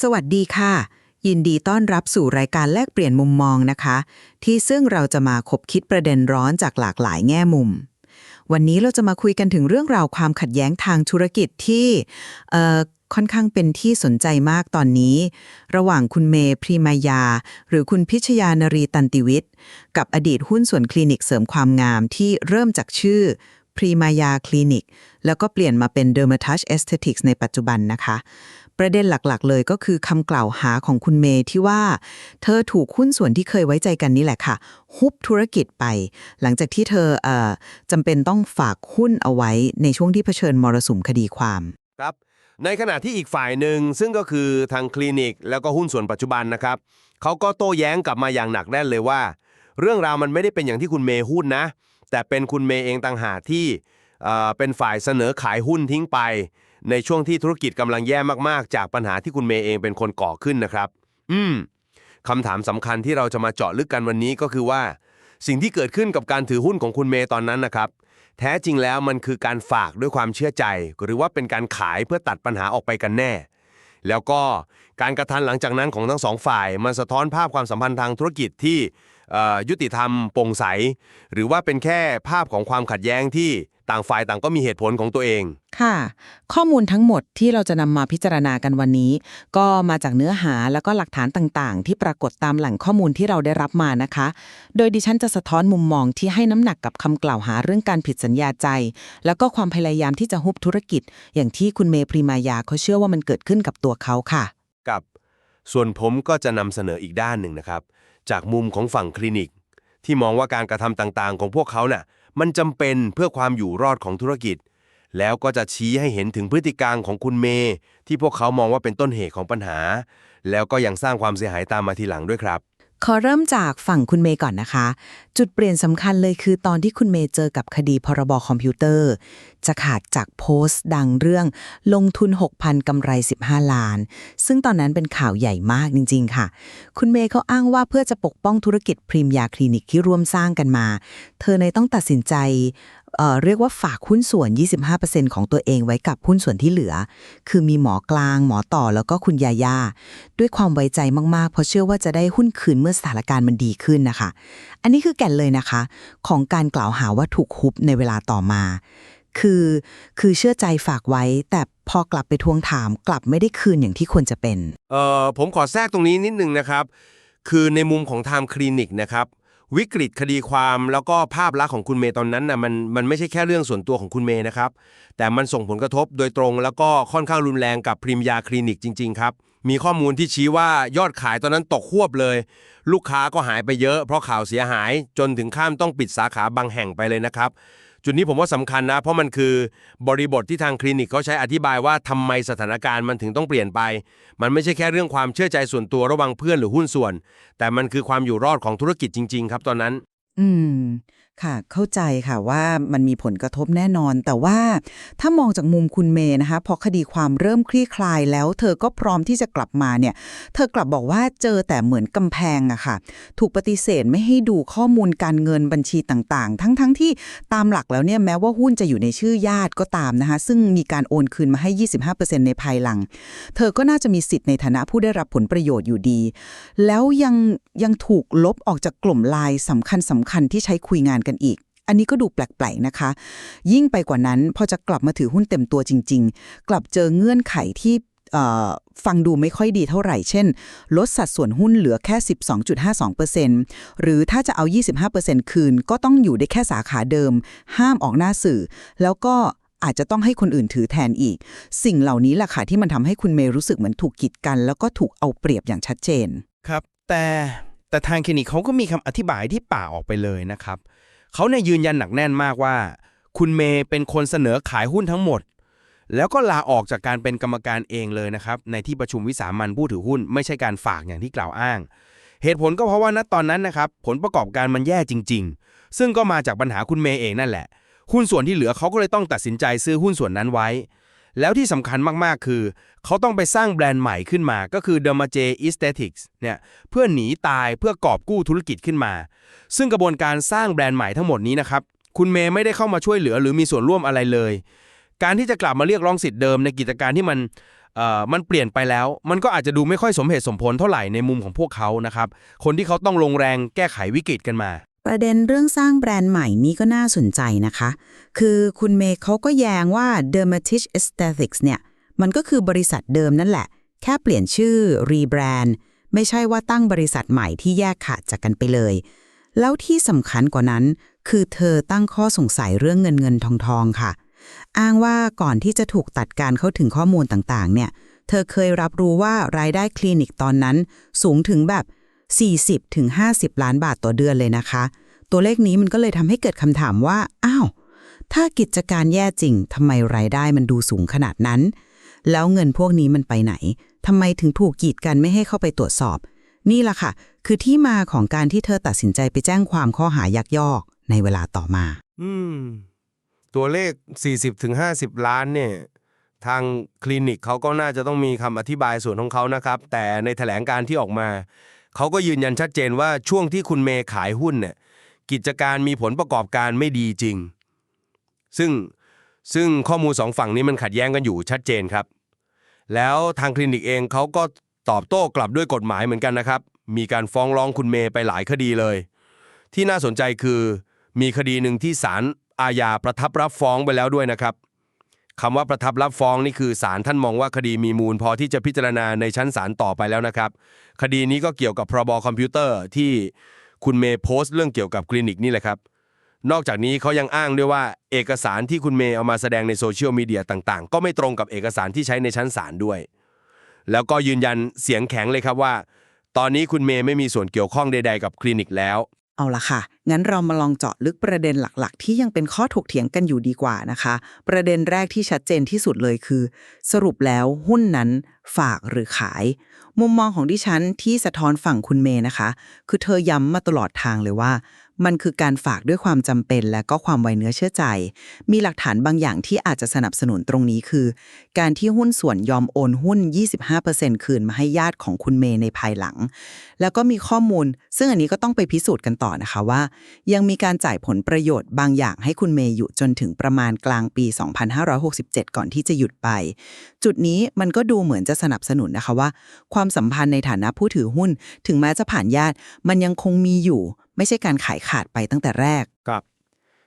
สวัสดีค่ะ ยินดีต้อนรับสู่รายการแลกเปลี่ยนมุมมองนะคะ ที่ซึ่งเราจะมาคบคิดประเด็นร้อนจากหลากหลายแง่มุม วันนี้เราจะมาคุยกันถึงเรื่องราวความขัดแย้งทางธุรกิจที่เอ่อค่อนข้างเป็นที่สนใจมากตอนนี้ ระหว่างคุณเมย์พรีมายา หรือคุณพิชยานรีตันติวิทย์ กับอดีตหุ้นส่วนคลินิกเสริมความงามที่เริ่มจากชื่อพรีมายาคลินิกแล้วก็เปลี่ยนมาเป็น Dermatage Aesthetics ในปัจจุบันนะคะ ประเด็นหลักๆ เลยก็คือคำกล่าวหาของคุณเมย์ที่ว่า เธอถูกหุ้นส่วนที่เคยไว้ใจกันนี่แหละค่ะ ฮุบธุรกิจไป หลังจากที่เธอเอ่อจำเป็นต้องฝากหุ้นเอาไว้ในช่วงที่เผชิญมรสุมคดีความ ครับ ในขณะที่อีกฝ่ายหนึ่งซึ่งก็คือทางคลินิก แล้วก็หุ้นส่วนปัจจุบันนะครับเขาก็โต้แย้งกลับมาอย่างหนักแน่นเลยว่า เรื่องราวมันไม่ได้เป็นอย่างที่คุณเมย์หุ้นนะ แต่เป็นคุณเมย์เองต่างหากที่เอ่อเป็นฝ่ายเสนอขายหุ้นทิ้งไป ในช่วงที่ธุรกิจกำลังแย่มากๆ จากปัญหาที่คุณเมย์เองเป็นคนก่อขึ้นนะครับ อืมคำถามสำคัญที่เราจะมาเจาะลึกกันวันนี้ก็คือว่า สิ่งที่เกิดขึ้นกับการถือหุ้นของคุณเมย์ตอนนั้นนะครับ แท้จริงแล้วมันคือการฝากด้วยความเชื่อใจ หรือว่าเป็นการขายเพื่อตัดปัญหาออกไปกันแน่ แล้วก็การกระทันหลังจากนั้นของทั้งสองฝ่าย มันสะท้อนภาพความสัมพันธ์ทางธุรกิจที่ ยุติธรรมโปร่งใส หรือว่าเป็นแค่ภาพของความขัดแย้งที่ต่างฝ่ายต่างก็มีเหตุผลของตัวเอง ค่ะ ข้อมูลทั้งหมดที่เราจะนำมาพิจารณากันวันนี้ ก็มาจากเนื้อหาแล้วก็หลักฐานต่างๆ ที่ปรากฏตามแหล่งข้อมูลที่เราได้รับมานะคะ โดยดิฉันจะสะท้อนมุมมองที่ให้น้ำหนักกับคำกล่าวหาเรื่องการผิดสัญญาใจ แล้วก็ความพยายามที่จะฮุบธุรกิจ อย่างที่คุณเมย์พรีมายาเขาเชื่อว่ามันเกิดขึ้นกับตัวเขาค่ะ กับ ส่วนผมก็จะนำเสนออีกด้านหนึ่งนะครับ จากมุมของฝั่งคลินิก ที่มองว่าการกระทำต่างๆ ของพวกเขาน่ะมันจำเป็นเพื่อความอยู่รอดของธุรกิจ แล้วก็จะชี้ให้เห็นถึงพฤติการของคุณเมย์ที่พวกเขามองว่าเป็นต้นเหตุของปัญหา แล้วก็ยังสร้างความเสียหายตามมาทีหลังด้วยครับ ขอเริ่มจากฝั่งคุณเมย์ก่อนนะคะ จุดเปลี่ยนสำคัญเลยคือตอนที่คุณเมย์เจอกับคดีพรบคอมพิวเตอร์ จะขาดจากโพสต์ดังเรื่องลงทุน 6,000กำไร 15 ล้าน ซึ่งตอนนั้นเป็นข่าวใหญ่มากจริง ๆ ค่ะ คุณเมย์เขาอ้างว่าเพื่อจะปกป้องธุรกิจพรีมยาคลินิกที่ร่วมสร้างกันมา เธอในต้องตัดสินใจ เรียกว่าฝากหุ้นส่วน 25%ของตัวเองไว้กับหุ้นส่วนที่เหลือ คือมีหมอกลาง หมอต่อแล้วก็คุณยายาด้วยความไว้ใจมากๆ เพราะเชื่อว่าจะได้หุ้นคืนเมื่อสถานการณ์มันดีขึ้นนะคะ อันนี้คือแก่นเลยนะคะ ของการกล่าวหาว่าถูกฮุบในเวลาต่อมา คือคือเชื่อใจฝากไว้ แต่พอกลับไปทวงถามกลับไม่ได้คืนอย่างที่ควรจะเป็น เอ่อผมขอแทรกตรงนี้นิดนึงนะครับ คือในมุมของไทม์คลินิกนะครับ วิกฤตคดีความแล้วก็ภาพลักษณ์ของคุณเมย์ตอนนั้นนะมันมันไม่ใช่แค่เรื่องส่วนตัวของคุณเมย์นะครับ แต่มันส่งผลกระทบโดยตรงแล้วก็ค่อนข้างรุนแรงกับพรีมยาคลินิกจริง ๆ ครับ มีข้อมูลที่ชี้ว่ายอดขายตอนนั้นตกควบเลย ลูกค้าก็หายไปเยอะเพราะข่าวเสียหายจนถึงข้ามต้องปิดสาขาบางแห่งไปเลยนะครับ จุดนี้ผมว่าสำคัญนะ เพราะมันคือบริบทที่ทางคลินิกเขาใช้อธิบายว่าทำไมสถานการณ์มันถึงต้องเปลี่ยนไป มันไม่ใช่แค่เรื่องความเชื่อใจส่วนตัวระหว่างเพื่อนหรือหุ้นส่วน แต่มันคือความอยู่รอดของธุรกิจจริง ๆ ครับตอนนั้น อืม ค่ะเข้าใจค่ะว่ามันมีผลกระทบแน่นอน แต่ว่าถ้ามองจากมุมคุณเมย์นะคะพอคดีความเริ่มคลี่คลายแล้ว เธอก็พร้อมที่จะกลับมาเนี่ยเธอกลับบอกว่าเจอแต่เหมือนกำแพงอะค่ะ ถูกปฏิเสธไม่ให้ดูข้อมูลการเงินบัญชีต่างๆ ทั้งๆทที่ตามหลักแล้วเนี่ยแม้ว่าหุ้นจะอยู่ในชื่อญาติก็ตามนะคะ ซึ่งมีการโอนคืนมาให้ 25%ในภายหลัง เธอก็น่าจะมีสิทธิ์ในฐานะผู้ได้รับผลประโยชน์อยู่ดี แล้วยังยังถูกลบออกจากกลุ่มไลน์สำคัญสำคัญที่ใช้คุยงานกันอีก อันนี้ก็ดูแปลกๆนะคะ ยิ่งไปกว่านั้นพอจะกลับมาถือหุ้นเต็มตัวจริง ๆ กลับเจอเงื่อนไขที่ฟังดูไม่ค่อยดีเท่าไหร่ เช่น ลดสัดส่วนหุ้นเหลือแค่ 12.52%หรือถ้าจะเอา 25%คืน ก็ต้องอยู่ได้แค่สาขาเดิม ห้ามออกหน้าสื่อ แล้วก็อาจจะต้องให้คนอื่นถือแทนอีก สิ่งเหล่านี้แหละค่ะที่มันทำให้คุณเมย์รู้สึกเหมือนถูกกีดกัน แล้วก็ถูกเอาเปรียบอย่างชัดเจน ครับ แต่แต่ทางคลินิกเขาก็มีคำอธิบายที่ป่าออกไปเลยนะครับ เขาเนี่ยยืนยันหนักแน่นมากว่า คุณเมย์เป็นคนเสนอขายหุ้นทั้งหมด แล้วก็ลาออกจากการเป็นกรรมการเองเลยนะครับ ในที่ประชุมวิสามันผู้ถือหุ้น ไม่ใช่การฝากอย่างที่กล่าวอ้าง เหตุผลก็เพราะว่าณตอนนั้นนะครับผลประกอบการมันแย่จริง ๆ ซึ่งก็มาจากปัญหาคุณเมย์เองนั่นแหละ หุ้นส่วนที่เหลือเขาก็เลยต้องตัดสินใจซื้อหุ้นส่วนนั้นไว้ แล้วที่สำคัญมาก ๆ คือ เขาต้องไปสร้างแบรนด์ใหม่ขึ้นมา ก็คือ Dermaje Aesthetics เนี่ย เพื่อหนีตายเพื่อกอบกู้ธุรกิจขึ้นมา ซึ่งกระบวนการสร้างแบรนด์ใหม่ทั้งหมดนี้นะครับ คุณเมย์ไม่ได้เข้ามาช่วยเหลือหรือมีส่วนร่วมอะไรเลย การที่จะกลับมาเรียกร้องสิทธิ์เดิมในกิจการที่มันเอ่อมันเปลี่ยนไปแล้ว มันก็อาจจะดูไม่ค่อยสมเหตุสมผลเท่าไหร่ในมุมของพวกเขานะครับ คนที่เขาต้องลงแรงแก้ไขวิกฤตกันมา ประเด็นเรื่องสร้างแบรนด์ใหม่นี้ก็น่าสนใจนะคะ คือคุณเมย์เขาก็แย้งว่า Dermatich Aesthetics เนี่ย มันก็คือบริษัทเดิมนั่นแหละ แค่เปลี่ยนชื่อ รีแบรนด์ ไม่ใช่ว่าตั้งบริษัทใหม่ที่แยกขาดจากกันไปเลย แล้วที่สำคัญกว่านั้น คือเธอตั้งข้อสงสัยเรื่องเงินเงินทองทองค่ะ อ้างว่าก่อนที่จะถูกตัดการเข้าถึงข้อมูลต่างๆ เนี่ย เธอเคยรับรู้ว่ารายได้คลินิกตอนนั้น สูงถึงแบบ 40ถึง50ล้านบาทต่อเดือนเลยนะคะ ตัวเลขนี้มันก็เลยทำให้เกิดคำถามว่า อ้าว ถ้ากิจการแย่จริงทำไมรายได้มันดูสูงขนาดนั้น แล้วเงินพวกนี้มันไปไหนทำไมถึงถูกกีดกันไม่ให้เข้าไปตรวจสอบ นี่ล่ะค่ะ คือที่มาของการที่เธอตัดสินใจไปแจ้งความข้อหายักยอกในเวลาต่อมา อืม ตัวเลข 40-50 ล้านเนี่ยทางคลินิกเขาก็น่าจะต้องมีคำอธิบายส่วนของเขานะครับ แต่ในแถลงการที่ออกมา เขาก็ยืนยันชัดเจนว่าช่วงที่คุณเมย์ขายหุ้นเนี่ยกิจการมีผลประกอบการไม่ดีจริง ซึ่งซึ่งข้อมูลสองฝั่งนี้มันขัดแย้งกันอยู่ชัดเจนครับ แล้วทางคลินิกเองเขาก็ตอบโต้กลับด้วยกฎหมายเหมือนกันนะครับ มีการฟ้องร้องคุณเมย์ไปหลายคดีเลย ที่น่าสนใจคือมีคดีหนึ่งที่ศาลอาญาประทับรับฟ้องไปแล้วด้วยนะครับ คำว่าประทับรับฟ้องนี่คือศาลท่านมองว่าคดีมีมูลพอที่จะพิจารณาในชั้นศาลต่อไปแล้วนะครับ คดีนี้ก็เกี่ยวกับพรบคอมพิวเตอร์ที่คุณเมย์โพสต์เรื่องเกี่ยวกับคลินิกนี่แหละครับ นอกจากนี้เขายังอ้างด้วยว่าเอกสารที่คุณเมย์เอามาแสดงในโซเชียลมีเดียต่างๆ ก็ไม่ตรงกับเอกสารที่ใช้ในชั้นศาลด้วย แล้วก็ยืนยันเสียงแข็งเลยครับว่า ตอนนี้คุณเมย์ไม่มีส่วนเกี่ยวข้องใด ๆ กับคลินิกแล้ว เอาละค่ะ งั้นเรามาลองเจาะลึกประเด็นหลักๆ ที่ยังเป็นข้อถกเถียงกันอยู่ดีกว่านะคะ ประเด็นแรกที่ชัดเจนที่สุดเลยคือ สรุปแล้วหุ้นนั้นฝากหรือขาย มุมมองของดิฉันที่สะท้อนฝั่งคุณเมย์นะคะ คือเธอย้ำมาตลอดทางเลยว่า มันคือการฝากด้วยความจำเป็นและก็ความไวเนื้อเชื่อใจ มีหลักฐานบางอย่างที่อาจจะสนับสนุนตรงนี้คือ การที่หุ้นส่วนยอมโอนหุ้น 25%คืนมาให้ญาติของคุณเมย์ในภายหลัง แล้วก็มีข้อมูล ซึ่งอันนี้ก็ต้องไปพิสูจน์กันต่อนะคะว่า ยังมีการจ่ายผลประโยชน์บางอย่างให้คุณเมย์อยู่จนถึงประมาณกลางปี 2567 ก่อนที่จะหยุดไป จุดนี้มันก็ดูเหมือนจะสนับสนุนนะคะว่า ความสัมพันธ์ในฐานะผู้ถือหุ้น ถึงแม้จะผ่านญาติ มันยังคงมีอยู่ ไม่ใช่การขายขาดไปตั้งแต่แรก ครับ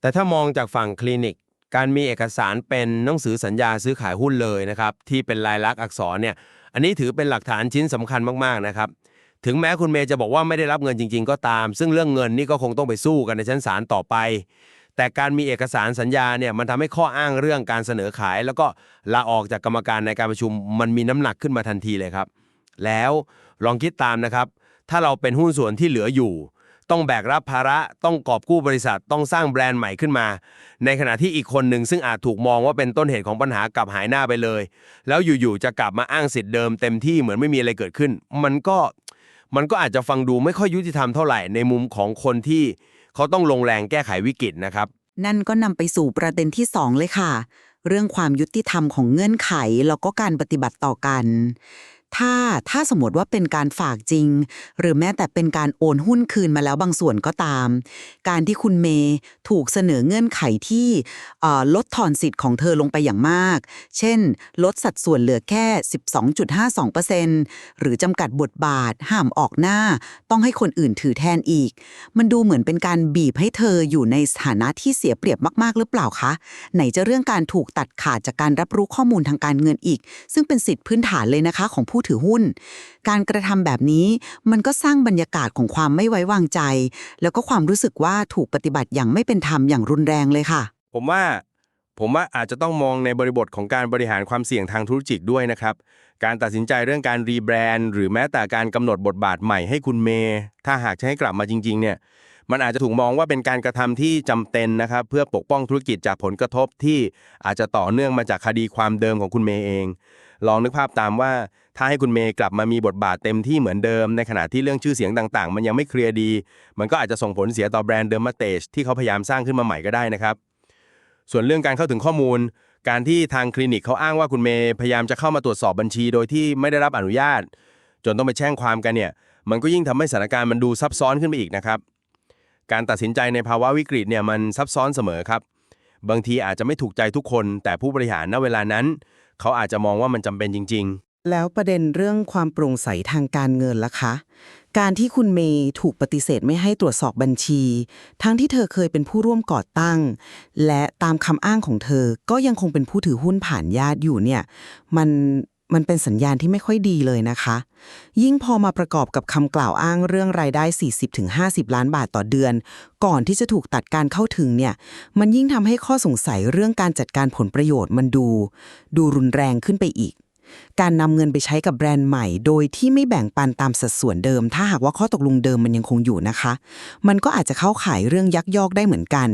แต่ถ้ามองจากฝั่งคลินิก การมีเอกสารเป็นหนังสือสัญญาซื้อขายหุ้นเลยนะครับ ที่เป็นลายลักษณ์อักษรเนี่ย อันนี้ถือเป็นหลักฐานชิ้นสำคัญมาก ๆ นะครับ ถึงแม้คุณเมย์จะบอกว่าไม่ได้รับเงินจริง ๆ ก็ตาม ซึ่งเรื่องเงินนี่ก็คงต้องไปสู้กันในชั้นศาลต่อไป แต่การมีเอกสารสัญญาเนี่ยมันทำให้ข้ออ้างเรื่องการเสนอขาย แล้วก็ลาออกจากกรรมการในการประชุม มันมีน้ำหนักขึ้นมาทันทีเลยครับ แล้วลองคิดตามนะครับ ถ้าเราเป็นหุ้นส่วนที่เหลืออยู่ ต้องแบกรับภาระ ต้องกอบกู้บริษัท ต้องสร้างแบรนด์ใหม่ขึ้นมา ในขณะที่อีกคนหนึ่งซึ่งอาจถูกมองว่าเป็นต้นเหตุของปัญหากลับหายหน้าไปเลย แล้วอยู่ๆจะกลับมาอ้างสิทธิ์เดิมเต็มที่เหมือนไม่มีอะไรเกิดขึ้น มันก็มันก็อาจจะฟังดูไม่ค่อยยุติธรรมเท่าไหร่ในมุมของคนที่เขาต้องลงแรงแก้ไขวิกฤตนะครับ นั่นก็นำไปสู่ประเด็นที่ 2 เลยค่ะ เรื่องความยุติธรรมของเงื่อนไขแล้วก็การปฏิบัติต่อกัน ถ้าถ้าสมมติว่าเป็นการฝากจริง หรือแม้แต่เป็นการโอนหุ้นคืนมาแล้วบางส่วนก็ตาม การที่คุณเมย์ถูกเสนอเงื่อนไขที่ลดทอนสิทธิ์ของเธอลงไปอย่างมาก เช่น ลดสัดส่วนเหลือแค่ 12.52%หรือจำกัดบทบาท ห้ามออกหน้า ต้องให้คนอื่นถือแทนอีก มันดูเหมือนเป็นการบีบให้เธออยู่ในสถานะที่เสียเปรียบมากๆ หรือเปล่าคะ ไหนจะเรื่องการถูกตัดขาดจากการรับรู้ข้อมูลทางการเงินอีก ซึ่งเป็นสิทธิพื้นฐานเลยนะคะของผู้ถือหุ้น การกระทำแบบนี้มันก็สร้างบรรยากาศของความไม่ไว้วางใจ แล้วก็ความรู้สึกว่าถูกปฏิบัติอย่างไม่เป็นธรรมอย่างรุนแรงเลยค่ะ ผมว่าผมว่าอาจจะต้องมองในบริบทของการบริหารความเสี่ยงทางธุรกิจด้วยนะครับ การตัดสินใจเรื่องการรีแบรนด์หรือแม้แต่การกำหนดบทบาทใหม่ให้คุณเมย์ถ้าหากจะให้กลับมาจริงๆเนี่ยมันอาจจะถูกมองว่าเป็นการกระทำที่จำเป็นนะครับ เพื่อปกป้องธุรกิจจากผลกระทบที่อาจจะต่อเนื่องมาจากคดีความเดิมของคุณเมย์เอง ลองนึกภาพตามว่า ถ้าให้คุณเมย์กลับมามีบทบาทเต็มที่เหมือนเดิม ในขณะที่เรื่องชื่อเสียงต่างๆ มันยังไม่เคลียร์ดี มันก็อาจจะส่งผลเสียต่อแบรนด์เดอร์มาเตจที่เขาพยายามสร้างขึ้นมาใหม่ก็ได้นะครับ ส่วนเรื่องการเข้าถึงข้อมูล การที่ทางคลินิกเขาอ้างว่าคุณเมย์พยายามจะเข้ามาตรวจสอบบัญชี โดยที่ไม่ได้รับอนุญาต จนต้องไปแจ้งความกันเนี่ยมันก็ยิ่งทำให้สถานการณ์มันดูซับซ้อนขึ้นไปอีกนะครับ การตัดสินใจในภาวะวิกฤตเนี่ยมันซับซ้อนเสมอครับ บางทีอาจจะไม่ถูกใจทุกคน แต่ผู้บริหารณเวลานั้น เขาอาจจะมองว่ามันจำเป็นจริง แล้วประเด็นเรื่องความโปร่งใสทางการเงินล่ะคะ การที่คุณเมย์ถูกปฏิเสธไม่ให้ตรวจสอบบัญชี ทั้งที่เธอเคยเป็นผู้ร่วมก่อตั้ง และตามคำอ้างของเธอก็ยังคงเป็นผู้ถือหุ้นผ่านญาติอยู่เนี่ยมันมันเป็นสัญญาณที่ไม่ค่อยดีเลยนะคะ ยิ่งพอมาประกอบกับคำกล่าวอ้างเรื่องรายได้ 40-50 ล้านบาทต่อเดือน ก่อนที่จะถูกตัดการเข้าถึงเนี่ย มันยิ่งทำให้ข้อสงสัยเรื่องการจัดการผลประโยชน์มันดู ดูรุนแรงขึ้นไปอีก การนำเงินไปใช้กับแบรนด์ใหม่ โดยที่ไม่แบ่งปันตามสัดส่วนเดิม ถ้าหากว่าข้อตกลงเดิมมันยังคงอยู่นะคะ มันก็อาจจะเข้าข่ายเรื่องยักยอกได้เหมือนกัน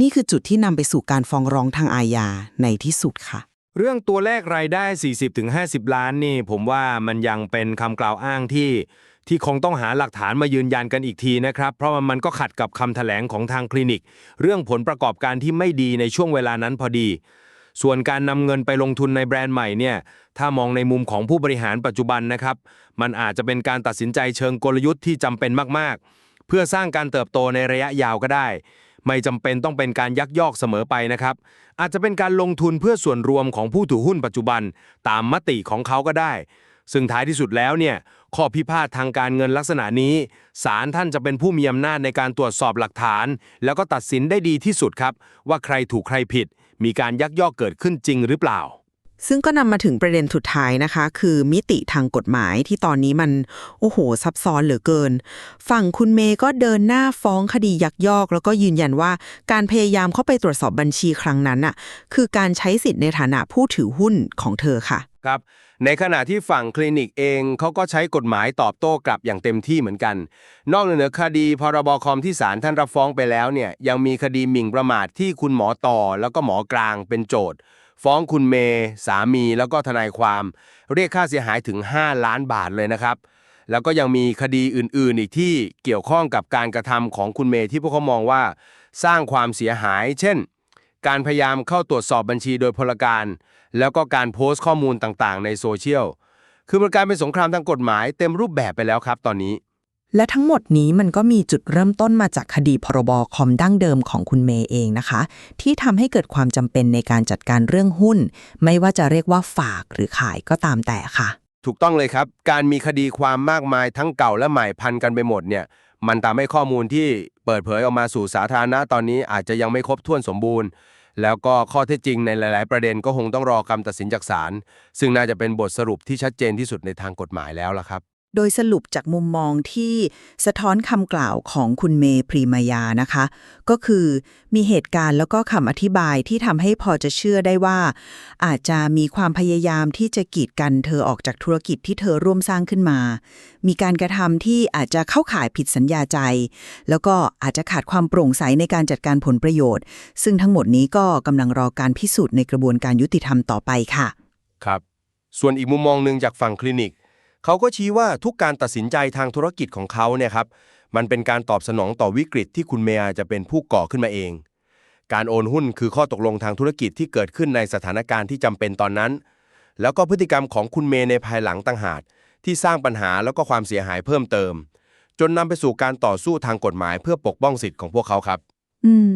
นี่คือจุดที่นำไปสู่การฟ้องร้องทางอาญาในที่สุดค่ะ เรื่องตัวเลขรายได้ 40-50 ล้านนี่ ผมว่ามันยังเป็นคำกล่าวอ้างที่ที่คงต้องหาหลักฐานมายืนยันกันอีกทีนะครับ เพราะมันก็ขัดกับคำแถลงของทางคลินิก เรื่องผลประกอบการที่ไม่ดีในช่วงเวลานั้นพอดี ส่วนการนำเงินไปลงทุนในแบรนด์ใหม่เนี่ย ถ้ามองในมุมของผู้บริหารปัจจุบันนะครับ มันอาจจะเป็นการตัดสินใจเชิงกลยุทธ์ที่จำเป็นมากๆ เพื่อสร้างการเติบโตในระยะยาวก็ได้ ไม่จำเป็นต้องเป็นการยักยอกเสมอไปนะครับ อาจจะเป็นการลงทุนเพื่อส่วนรวมของผู้ถือหุ้นปัจจุบัน ตามมติของเขาก็ได้ ซึ่งท้ายที่สุดแล้วเนี่ย ข้อพิพาททางการเงินลักษณะนี้ ศาลท่านจะเป็นผู้มีอำนาจในการตรวจสอบหลักฐาน แล้วก็ตัดสินได้ดีที่สุดครับ ว่าใครถูกใครผิด มีการยักยอกเกิดขึ้นจริงหรือเปล่า ซึ่งก็นำมาถึงประเด็นสุดท้ายนะคะ คือมิติทางกฎหมายที่ตอนนี้มัน โอ้โห ซับซ้อนเหลือเกิน ฝั่งคุณเมย์ก็เดินหน้าฟ้องคดียักยอก แล้วก็ยืนยันว่าการพยายามเข้าไปตรวจสอบบัญชีครั้งนั้นน่ะคือการใช้สิทธิ์ในฐานะผู้ถือหุ้นของเธอค่ะ ครับ ในขณะที่ฝั่งคลินิกเองเขาก็ใช้กฎหมายตอบโต้กลับอย่างเต็มที่เหมือนกัน นอกเหนือคดีพรบคอมที่ศาลท่านรับฟ้องไปแล้วเนี่ยยังมีคดีหมิ่นประมาทที่คุณหมอต่อแล้วก็หมอกลางเป็นโจทย์ ฟ้องคุณเมย์สามีแล้วก็ทนายความ เรียกค่าเสียหายถึง 5 ล้านบาทเลยนะครับ แล้วก็ยังมีคดีอื่น ๆ อีกที่เกี่ยวข้องกับการกระทำของคุณเมย์ที่พวกเขามองว่า สร้างความเสียหาย เช่น การพยายามเข้าตรวจสอบบัญชีโดยพลการ แล้วก็การโพสต์ข้อมูลต่างๆ ในโซเชียลคือมันกลายเป็นสงครามทางกฎหมายเต็มรูปแบบไปแล้วครับตอนนี้ และทั้งหมดนี้มันก็มีจุดเริ่มต้นมาจากคดีพรบคอมดั้งเดิมของคุณเมย์เองนะคะ ที่ทำให้เกิดความจำเป็นในการจัดการเรื่องหุ้น ไม่ว่าจะเรียกว่าฝากหรือขายก็ตามแต่ค่ะ ถูกต้องเลยครับ การมีคดีความมากมายทั้งเก่าและใหม่พันกันไปหมดเนี่ย มันทำให้ข้อมูลที่เปิดเผยออกมาสู่สาธารณะตอนนี้อาจจะยังไม่ครบถ้วนสมบูรณ์ แล้วก็ข้อเท็จจริงในหลาย ๆ ประเด็นก็คงต้องรอคำตัดสินจากศาลซึ่งน่าจะเป็นบทสรุปที่ชัดเจนที่สุดในทางกฎหมายแล้วล่ะครับ โดยสรุปจากมุมมองที่สะท้อนคำกล่าวของคุณเมย์พรีมายานะคะ ก็คือมีเหตุการณ์แล้วก็คำอธิบายที่ทำให้พอจะเชื่อได้ว่า อาจจะมีความพยายามที่จะกีดกันเธอออกจากธุรกิจที่เธอร่วมสร้างขึ้นมา มีการกระทำที่อาจจะเข้าข่ายผิดสัญญาใจ แล้วก็อาจจะขาดความโปร่งใสในการจัดการผลประโยชน์ ซึ่งทั้งหมดนี้ก็กำลังรอการพิสูจน์ในกระบวนการยุติธรรมต่อไปค่ะ ครับ ส่วนอีกมุมมองหนึ่งจากฝั่งคลินิก เขาก็ชี้ว่าทุกการตัดสินใจทางธุรกิจของเขาเนี่ยครับมันเป็นการตอบสนองต่อวิกฤตที่คุณเมียจะเป็นผู้ก่อขึ้นมาเอง การโอนหุ้นคือข้อตกลงทางธุรกิจที่เกิดขึ้นในสถานการณ์ที่จำเป็นตอนนั้น แล้วก็พฤติกรรมของคุณเมย์ในภายหลังต่างหากที่สร้างปัญหาแล้วก็ความเสียหายเพิ่มเติม จนนำไปสู่การต่อสู้ทางกฎหมายเพื่อปกป้องสิทธิ์ของพวกเขาครับ อืม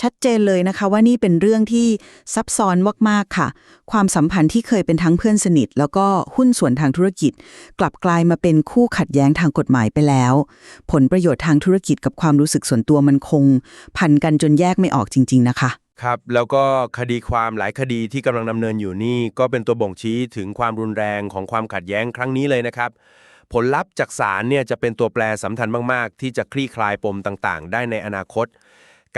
ชัดเจนเลยนะคะว่านี่เป็นเรื่องที่ซับซ้อนมากๆค่ะ ความสัมพันธ์ที่เคยเป็นทั้งเพื่อนสนิท แล้วก็หุ้นส่วนทางธุรกิจ กลับกลายมาเป็นคู่ขัดแย้งทางกฎหมายไปแล้ว ผลประโยชน์ทางธุรกิจกับความรู้สึกส่วนตัวมันคง พันกันจนแยกไม่ออกจริง ๆ นะคะครับแล้วก็คดีความหลายคดีที่กำลังดำเนินอยู่นี่ ก็เป็นตัวบ่งชี้ถึงความรุนแรงของความขัดแย้งครั้งนี้เลยนะครับ ผลลัพธ์จากศาลเนี่ยจะเป็นตัวแปรสำคัญมาก ๆ ที่จะคลี่คลายปมต่างๆ ได้ในอนาคต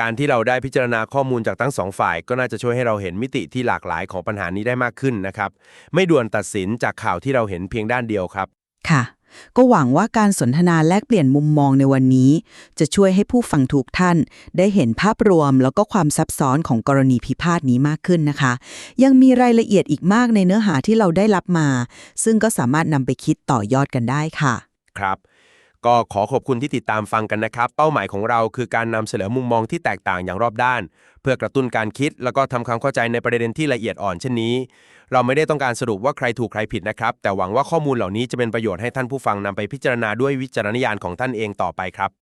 การที่เราได้พิจารณาข้อมูลจากทั้งสองฝ่าย ก็น่าจะช่วยให้เราเห็นมิติที่หลากหลายของปัญหานี้ได้มากขึ้นนะครับ ไม่ด่วนตัดสินจากข่าวที่เราเห็นเพียงด้านเดียวครับ ค่ะ ก็หวังว่าการสนทนาแลกเปลี่ยนมุมมองในวันนี้ จะช่วยให้ผู้ฟังทุกท่าน ได้เห็นภาพรวมแล้วก็ความซับซ้อนของกรณีพิพาทนี้มากขึ้นนะคะ ยังมีรายละเอียดอีกมากในเนื้อหาที่เราได้รับมา ซึ่งก็สามารถนำไปคิดต่อยอดกันได้ค่ะ ครับ ก็ขอขอบคุณที่ติดตามฟังกันนะครับ เป้าหมายของเราคือการนำเสนอมุมมองที่แตกต่างอย่างรอบด้าน เพื่อกระตุ้นการคิด แล้วก็ทำความเข้าใจในประเด็นที่ละเอียดอ่อนเช่นนี้ เราไม่ได้ต้องการสรุปว่าใครถูกใครผิดนะครับ แต่หวังว่าข้อมูลเหล่านี้จะเป็นประโยชน์ให้ท่านผู้ฟังนำไปพิจารณาด้วยวิจารณญาณของท่านเองต่อไปครับ